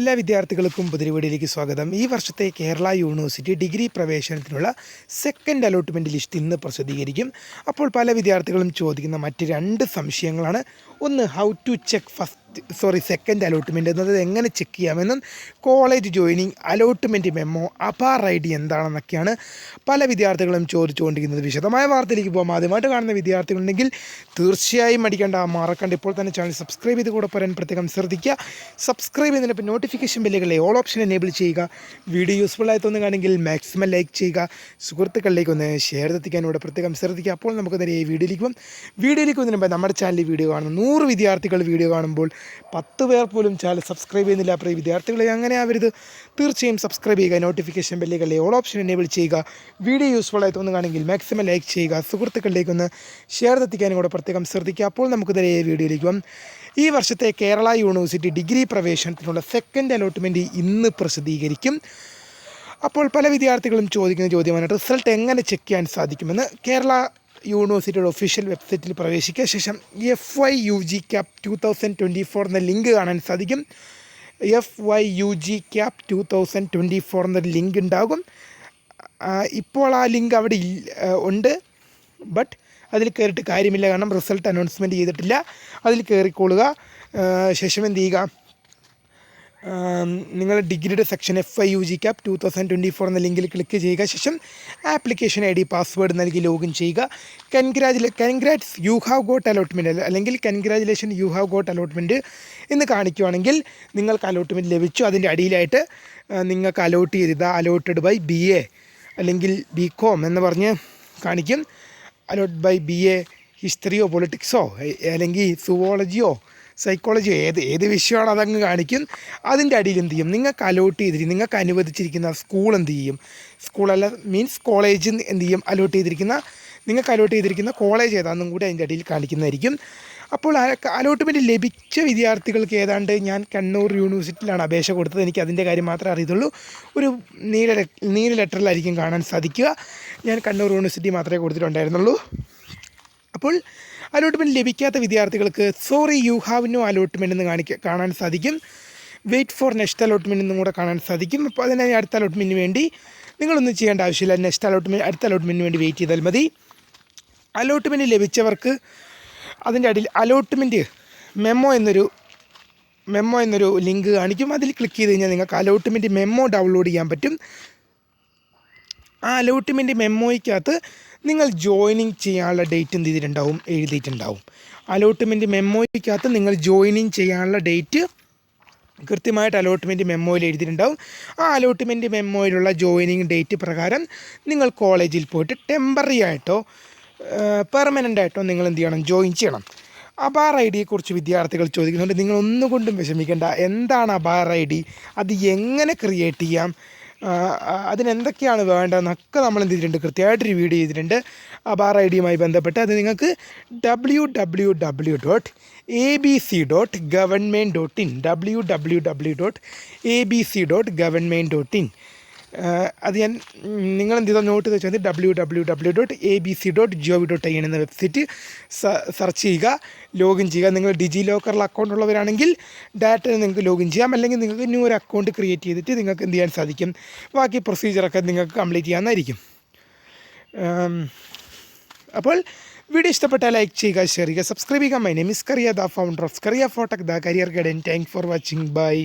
എല്ലാ വിദ്യാർത്ഥികൾക്കും പുതിരിവീടിലേക്ക് സ്വാഗതം. ഈ വർഷത്തെ കേരള യൂണിവേഴ്സിറ്റി ഡിഗ്രി പ്രവേശനത്തിനുള്ള സെക്കൻഡ് അലോട്ട്മെന്റ് ലിസ്റ്റ് ഇന്ന് പ്രസിദ്ധീകരിക്കും. അപ്പോൾ പല വിദ്യാർത്ഥികളും ചോദിക്കുന്ന മറ്റ് രണ്ട് സംശയങ്ങളാണ്. ഒന്ന് how to check first sorry second allotment എന്നത് എങ്ങനെ ചെക്ക് ചെയ്യാമെന്നും college joining allotment memo APAAR I D എന്താണെന്നൊക്കെയാണ് പല വിദ്യാർത്ഥികളും ചോദിച്ചുകൊണ്ടിരിക്കുന്നത്. വിശദമായ വാർത്തയിലേക്ക് പോകാം ആദ്യമായിട്ട് കാണുന്ന വിദ്യാർത്ഥികളുണ്ടെങ്കിൽ തീർച്ചയായും അടിക്കേണ്ട മറക്കണ്ട ഇപ്പോൾ തന്നെ ചാനൽ സബ്സ്ക്രൈബ് ചെയ്ത് കൂടെ പറയാൻ പ്രത്യേകം ശ്രദ്ധിക്കുക. സബ്സ്ക്രൈബ് ചെയ്തതിനൊപ്പം നോട്ടിഫിക്കേഷൻ ബില്ലുകളെ ഓൾ ഓപ്ഷൻ എനേബിൾ ചെയ്യുക. വീഡിയോ യൂസ്ഫുൾ ആയി തോന്നുകയാണെങ്കിൽ മാക്സിമം ലൈക്ക് ചെയ്യുക. സുഹൃത്തുക്കളിലേക്ക് ഒന്ന് ഷെയർ എത്തിക്കാൻ ഇവിടെ പ്രത്യേകം ശ്രദ്ധിക്കുക. അപ്പോൾ നമുക്ക് നേരെ ഈ വീഡിയോയിലേക്ക് വീഡിയോയിലേക്ക് വന്നതിന് നമ്മുടെ ചാനലിൽ വീഡിയോ കാണുന്നു നൂറ് വിദ്യാർത്ഥികൾ വീഡിയോ കാണുമ്പോൾ പത്ത് പേർ പോലും ചാനൽ സബ്സ്ക്രൈബ് ചെയ്യുന്നില്ല. പ്രിയ വിദ്യാർത്ഥികളെ അങ്ങനെ ആവരുത്. തീർച്ചയായും സബ്സ്ക്രൈബ് ചെയ്യുക നോട്ടിഫിക്കേഷൻ ബെല്ലുകളിലെ ഓൾ ഓപ്ഷൻ എനേബിൾ ചെയ്യുക. വീഡിയോ യൂസ്ഫുൾ ആയി തോന്നുകയാണെങ്കിൽ മാക്സിമം ലൈക്ക് ചെയ്യുക. സുഹൃത്തുക്കളിലേക്ക് ഒന്ന് ഷെയർ എത്തിക്കാനും കൂടെ പ്രത്യേകം ശ്രദ്ധിക്കുക. അപ്പോൾ നമുക്ക് ഈ വീഡിയോയിലേക്ക് ഈ വർഷത്തെ കേരള യൂണിവേഴ്സിറ്റി ഡിഗ്രി പ്രവേശനത്തിനുള്ള സെക്കൻഡ് അലോട്ട്മെന്റ് ഇന്ന് പ്രസിദ്ധീകരിക്കും. അപ്പോൾ പല വിദ്യാർത്ഥികളും ചോദിക്കുന്ന ചോദ്യമാണ് റിസൾട്ട് എങ്ങനെ ചെക്ക് ചെയ്യാൻ സാധിക്കുമെന്ന്. കേരള യൂണിവേഴ്സിറ്റിയുടെ ഒഫീഷ്യൽ വെബ്സൈറ്റിൽ പ്രവേശിക്കുക. ശേഷം F Y U G CAP two thousand twenty four എന്ന ലിങ്ക് കാണാൻ സാധിക്കും. F Y U G CAP two thousand twenty four എന്നൊരു ലിങ്ക് ഉണ്ടാകും. ഇപ്പോൾ ആ ലിങ്ക് അവിടെ ഉണ്ട്. ബട്ട് അതിൽ കയറിയിട്ട് കാര്യമില്ല. കാരണം റിസൾട്ട് അനൗൺസ്മെന്റ് ചെയ്തിട്ടില്ല. അതിൽ കയറിക്കൊള്ളുക ശേഷം എന്ത് ചെയ്യുക? നിങ്ങൾ ഡിഗ്രിയുടെ section F I U G CAP two thousand twenty four എന്ന ലിങ്കിൽ ക്ലിക്ക് ചെയ്യുക. ശേഷം ആപ്ലിക്കേഷൻ ഐ ഡി പാസ്വേഡ് നൽകി ലോഗിൻ ചെയ്യുക. കൺഗ്രാജുലേ congrats you have got allotment അല്ലെങ്കിൽ congratulation you have got allotment എന്ന് കാണിക്കുവാണെങ്കിൽ നിങ്ങൾക്ക് അലോട്ട്മെന്റ് ലഭിച്ചു. അതിന്റെ അടിയിലായിട്ട് നിങ്ങൾക്ക് അലോട്ട് ചെയ്ത അലോട്ടഡ് ബൈ ബി എ അല്ലെങ്കിൽ ബി കോം എന്ന് പറഞ്ഞ് കാണിക്കും. അലോട്ട് ബൈ ബി എ ഹിസ്റ്ററിയോ പൊളിറ്റിക്സോ അല്ലെങ്കിൽ സുവോളജിയോ സൈക്കോളജിയോ ഏത് ഏത് വിഷയമാണ് അതങ്ങ് കാണിക്കും? അതിന്റെ അടിയിൽ എന്ത് ചെയ്യും? നിങ്ങൾക്ക് അലോട്ട് ചെയ്തിരിക്കും നിങ്ങൾക്ക് അനുവദിച്ചിരിക്കുന്ന സ്കൂൾ എന്ത് ചെയ്യും? സ്കൂളല്ല മീൻസ് കോളേജ് എന്ത് ചെയ്യും? അലോട്ട് ചെയ്തിരിക്കുന്ന നിങ്ങൾക്ക് അലോട്ട് ചെയ്തിരിക്കുന്ന കോളേജ് ഏതാണെന്നും കൂടി അതിന്റെ അടിയിൽ കാണിക്കുന്നതായിരിക്കും. അപ്പോൾ അലോട്ട്മെന്റ് ലഭിച്ച വിദ്യാർത്ഥികൾക്ക് ഏതാണ്ട് ഞാൻ കണ്ണൂർ യൂണിവേഴ്സിറ്റിയിലാണ് അപേക്ഷ കൊടുത്തത്. എനിക്ക് അതിന്റെ കാര്യം മാത്രമേ അറിയത്തുള്ളൂ. ഒരു നീല നീല ലെറ്ററിലായിരിക്കും കാണാൻ സാധിക്കുക. ഞാൻ കണ്ണൂർ യൂണിവേഴ്സിറ്റി മാത്രമേ കൊടുത്തിട്ടുണ്ടായിരുന്നുള്ളൂ. അപ്പോൾ അലോട്ട്മെന്റ് ലഭിക്കാത്ത വിദ്യാർത്ഥികൾക്ക് sorry you have no allotment എന്ന് കാണിക്ക കാണാൻ സാധിക്കും. വെയിറ്റ് ഫോർ നെക്സ്റ്റ് അലോട്ട്മെന്റ് എന്നും കൂടെ കാണാൻ സാധിക്കും. അപ്പോൾ അതിനായി അടുത്ത അലോട്ട്മെന്റിന് വേണ്ടി നിങ്ങളൊന്നും ചെയ്യേണ്ട ആവശ്യമില്ല. നെക്സ്റ്റ് അലോട്ട്മെന്റ് അടുത്ത അലോട്ട്മെന്റിന് വേണ്ടി വെയിറ്റ് ചെയ്താൽ മതി. അലോട്ട്മെന്റ് ലഭിച്ചവർക്ക് അതിന്റെ അടിയിൽ അലോട്ട്മെന്റ് മെമ്മോ എന്നൊരു മെമ്മോ എന്നൊരു ലിങ്ക് കാണിക്കും. അതിൽ ക്ലിക്ക് ചെയ്ത് കഴിഞ്ഞാൽ നിങ്ങൾക്ക് അലോട്ട്മെന്റ് മെമ്മോ ഡൗൺലോഡ് ചെയ്യാൻ പറ്റും. ആ അലോട്ട്മെന്റ് മെമ്മോയ്ക്കകത്ത് നിങ്ങൾ ജോയിനിങ് ചെയ്യാനുള്ള ഡേറ്റ് എന്ത് ചെയ്തിട്ടുണ്ടാവും? എഴുതിയിട്ടുണ്ടാവും. അലോട്ട്മെന്റ് മെമ്മോയ്ക്കകത്ത് നിങ്ങൾ ജോയിനിങ് ചെയ്യാനുള്ള ഡേറ്റ് കൃത്യമായിട്ട് അലോട്ട്മെന്റ് മെമ്മോയിൽ എഴുതിയിട്ടുണ്ടാവും. ആ അലോട്ട്മെന്റ് മെമ്മോയിലുള്ള ജോയിനിങ് ഡേറ്റ് പ്രകാരം നിങ്ങൾ കോളേജിൽ പോയിട്ട് ടെമ്പററി ആയിട്ടോ പെർമനന്റ് ആയിട്ടോ നിങ്ങൾ എന്ത് ചെയ്യണം? ജോയിൻ ചെയ്യണം. അബാർ ഐ ഡിയെക്കുറിച്ച് വിദ്യാർത്ഥികൾ ചോദിക്കുന്നുണ്ട്. നിങ്ങൾ ഒന്നുകൊണ്ടും വിഷമിക്കേണ്ട. എന്താണ് അബാർ ഐ ഡി? അത് എങ്ങനെ ക്രിയേറ്റ് ചെയ്യാം? അതിനെന്തൊക്കെയാണ് വേണ്ടതെന്നൊക്കെ നമ്മൾ എന്ത് ചെയ്തിട്ടുണ്ട്? കൃത്യമായിട്ടൊരു വീഡിയോ ചെയ്തിട്ടുണ്ട്. അബാർ ഐ ഡിയുമായി ബന്ധപ്പെട്ട് അത് നിങ്ങൾക്ക് W W W dot A B C dot government dot in W W W dot A B C dot government dot in അത് ഞാൻ നിങ്ങൾ എന്ത് ചെയ്താൽ നോട്ട് വെച്ചാൽ W W W dot A B C dot G O V dot I എന്ന website search ചെയ്യുക login ചെയ്യുക. നിങ്ങൾ ഡിജി ലോക്കറിൽ അക്കൗണ്ട് ഉള്ളവരാണെങ്കിൽ ഡാറ്റ നിങ്ങൾക്ക് ലോഗിൻ ചെയ്യാം. അല്ലെങ്കിൽ നിങ്ങൾക്ക് ന്യൂ ഒരു അക്കൗണ്ട് ക്രിയേറ്റ് ചെയ്തിട്ട് നിങ്ങൾക്ക് എന്ത് ചെയ്യാൻ സാധിക്കും? ബാക്കി പ്രൊസീജിയറൊക്കെ നിങ്ങൾക്ക് കംപ്ലീറ്റ് ചെയ്യാമെന്നായിരിക്കും അപ്പോൾ വീഡിയോ ഇഷ്ടപ്പെട്ടാൽ ലൈക്ക് ചെയ്യുക ഷെയർ ചെയ്യുക സബ്സ്ക്രൈബ് ചെയ്യുക. My name is Kariya the founder of Kariya ഫോട്ടക് the career guidance thank for watching bye